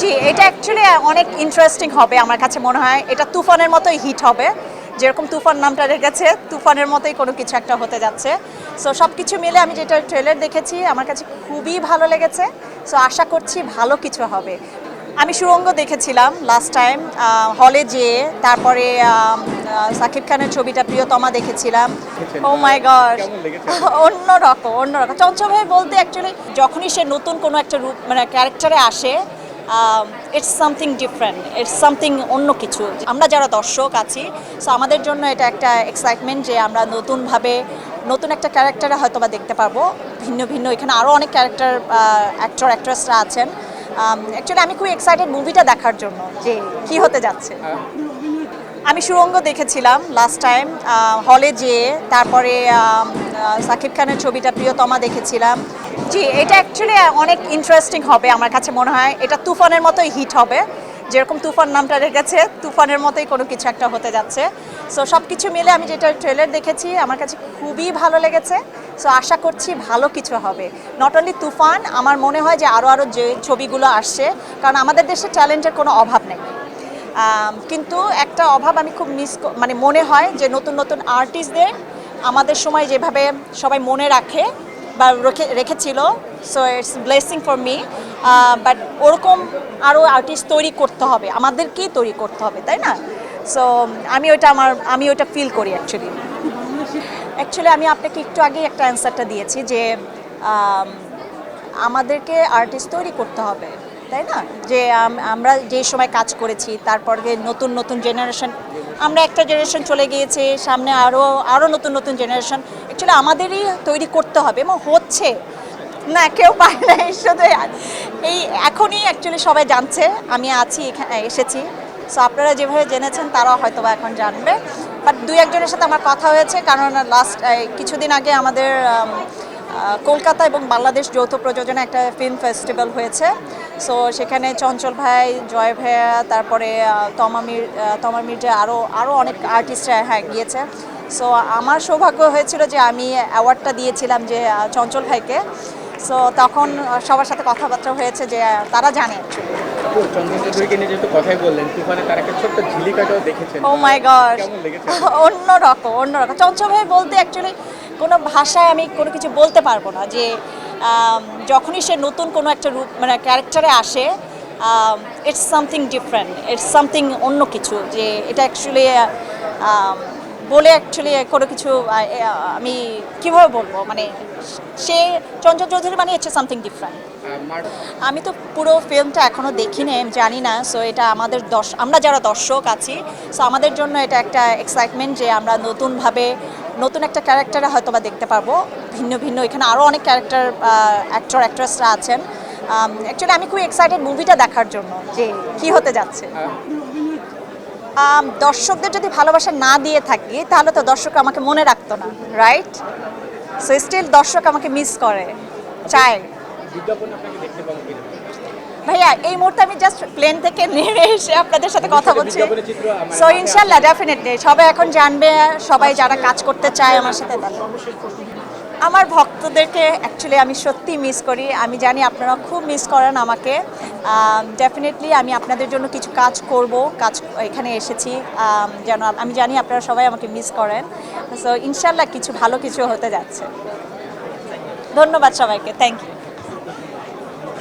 জি এটা অ্যাকচুয়ালি অনেক ইন্টারেস্টিং হবে আমার কাছে মনে হয়। এটা তুফানের মতোই হিট হবে। যেরকম তুফান নামটা রেখেছে তুফানের মতোই কোনো কিছু একটা হতে যাচ্ছে। সো সব কিছু মিলে আমি যেটা ট্রেলার দেখেছি আমার কাছে খুবই ভালো লেগেছে। সো আশা করছি ভালো কিছু হবে। আমি সুরঙ্গ দেখেছিলাম লাস্ট টাইম হলে যেয়ে। তারপরে সাকিব খানের ছবিটা প্রিয়তমা দেখেছিলাম। Oh my god? অন্যরকম অন্যরকম চঞ্চল ভাই বলতে অ্যাকচুয়ালি যখনই সে নতুন কোনো একটা রূপ মানে ক্যারেক্টারে আসে it's something different it's something অন্য কিছু। আমরা যারা দর্শক আছি সো আমাদের জন্য এটা একটা এক্সাইটমেন্ট যে আমরা নতুনভাবে নতুন একটা ক্যারেক্টারে হয়তো বা দেখতে পারব। ভিন্ন ভিন্ন এখানে আরও অনেক ক্যারেক্টার অ্যাক্টর অ্যাক্ট্রেসরা আছেন। অ্যাকচুয়ালি আমি খুব এক্সাইটেড মুভিটা দেখার জন্য যে কি হতে যাচ্ছে। আমি সুরঙ্গ দেখেছিলাম লাস্ট টাইম হলে যেয়ে। তারপরে আম, সাকিব খানের ছবিটা প্রিয়তমা দেখেছিলাম। জি, এটা অ্যাকচুয়ালি অনেক ইন্টারেস্টিং হবে আমার কাছে মনে হয়। এটা তুফানের মতোই হিট হবে। যেরকম তুফান নামটা রেখেছে, তুফানের মতোই কোনো কিছু একটা হতে যাচ্ছে। সো সব কিছু মিলে আমি যেটা ট্রেলার দেখেছি, আমার কাছে খুবই ভালো লেগেছে। সো আশা করছি ভালো কিছু হবে। নট অনলি তুফান, আমার মনে হয় যে আরও আরও যে ছবিগুলো আসছে, কারণ আমাদের দেশে ট্যালেন্টের কোনো অভাব নেই। কিন্তু একটা অভাব আমি খুব মিস মানে মনে হয় যে নতুন নতুন আর্টিস্টদের আমাদের সময় যেভাবে সবাই মনে রাখে বা রেখে, রেখেছিল so it's blessing for me but ওরকম আরও আর্টিস্ট তৈরি করতে হবে, আমাদেরকেই তৈরি করতে হবে, তাই না? সো আমি ওইটা আমার, আমি ওইটা ফিল করি অ্যাকচুয়ালি অ্যাকচুয়ালি আমি আপনাকে একটু আগে একটা অ্যান্সারটা দিয়েছি যে আমাদেরকে আর্টিস্ট তৈরি করতে হবে। তাই না? যে আমরা যে সময় কাজ করেছি তারপরে নতুন নতুন জেনারেশন আমরা একটা জেনারেশন চলে গিয়েছে, সামনে আরও আরও নতুন নতুন জেনারেশন অ্যাকচুয়ালি আমাদেরই তৈরি করতে হবে এবং হচ্ছে। না, কেউ পায় না শুধু এই এখনই অ্যাকচুয়ালি সবাই জানছে, আমি আছি এখানে এসেছি। সো আপনারা যেভাবে জেনেছেন, তারাও হয়তো বা এখন জানবে। বাট দুই একজনের সাথে আমার কথা হয়েছে, কারণ লাস্ট কিছুদিন আগে আমাদের কলকাতা এবং বাংলাদেশ যৌথ প্রযোজনা একটা ফিল্ম ফেস্টিভ্যাল হয়েছে। সো সেখানে চঞ্চল ভাই জয় ভাইয়া তারপরে তমা মির তমা মির্জা আরও আরও অনেক আর্টিস্টরা হ্যাঁ গিয়েছে। সো আমার সৌভাগ্য হয়েছিল যে আমি অ্যাওয়ার্ডটা দিয়েছিলাম যে চঞ্চল ভাইকে। সো তখন সবার সাথে কথাবার্তা হয়েছে যে তারা জানে। ও মাই গড অন্যরকম অন্যরকম। চঞ্চল ভাই বলতে অ্যাকচুয়ালি কোনো ভাষায় আমি কোনো কিছু বলতে পারব না যে যখনই সে নতুন কোনো একটা রূপ মানে ক্যারেক্টারে আসে it's something different it's something অন্য কিছু যে এটা অ্যাকচুয়ালি বলে অ্যাকচুয়ালি কোনো কিছু আমি কীভাবে বলব? মানে সে চঞ্চল চৌধুরী মানে হচ্ছে সামথিং ডিফারেন্ট আমি তো পুরো ফিল্মটা এখনও দেখিনি জানি না সো এটা আমাদের দর্শ, আমরা যারা দর্শক আছি সো আমাদের জন্য এটা একটা এক্সাইটমেন্ট যে আমরা নতুনভাবে নতুন একটা ক্যারেক্টারে হয়তো বা দেখতে পারব। ভিন্ন ভিন্ন এখানে আরও অনেক ক্যারেক্টার অ্যাক্টর অ্যাক্ট্রেসরা আছেন। অ্যাকচুয়ালি আমি খুব এক্সাইটেড মুভিটা দেখার জন্য যে কি হতে যাচ্ছে। দর্শকদের যদি ভালোবাসা না দিয়ে থাকি তাহলে তো দর্শক আমাকে মনে রাখতো না রাইট সো স্টিল দর্শক আমাকে মিস করে চায়। বিজ্ঞাপন আপনাকে দেখতে পাবো ভাইয়া এই মুহূর্তে আমি জাস্ট প্লেন থেকে নেমে এসে আপনাদের সাথে কথা বলছি। সো ইনশাল্লাহ ডেফিনেটলি সবাই এখন জানবে সবাই যারা কাজ করতে চায় আমার সাথে। আমার ভক্তদেরকে অ্যাকচুয়ালি আমি সত্যি মিস করি। আমি জানি আপনারা খুব মিস করেন আমাকে। ডেফিনেটলি আমি আপনাদের জন্য কিছু কাজ করব কাজ এখানে এসেছি। যেন আমি জানি আপনারা সবাই আমাকে মিস করেন। সো ইনশাল্লাহ কিছু ভালো কিছু হতে যাচ্ছে। ধন্যবাদ সবাইকে। Thank you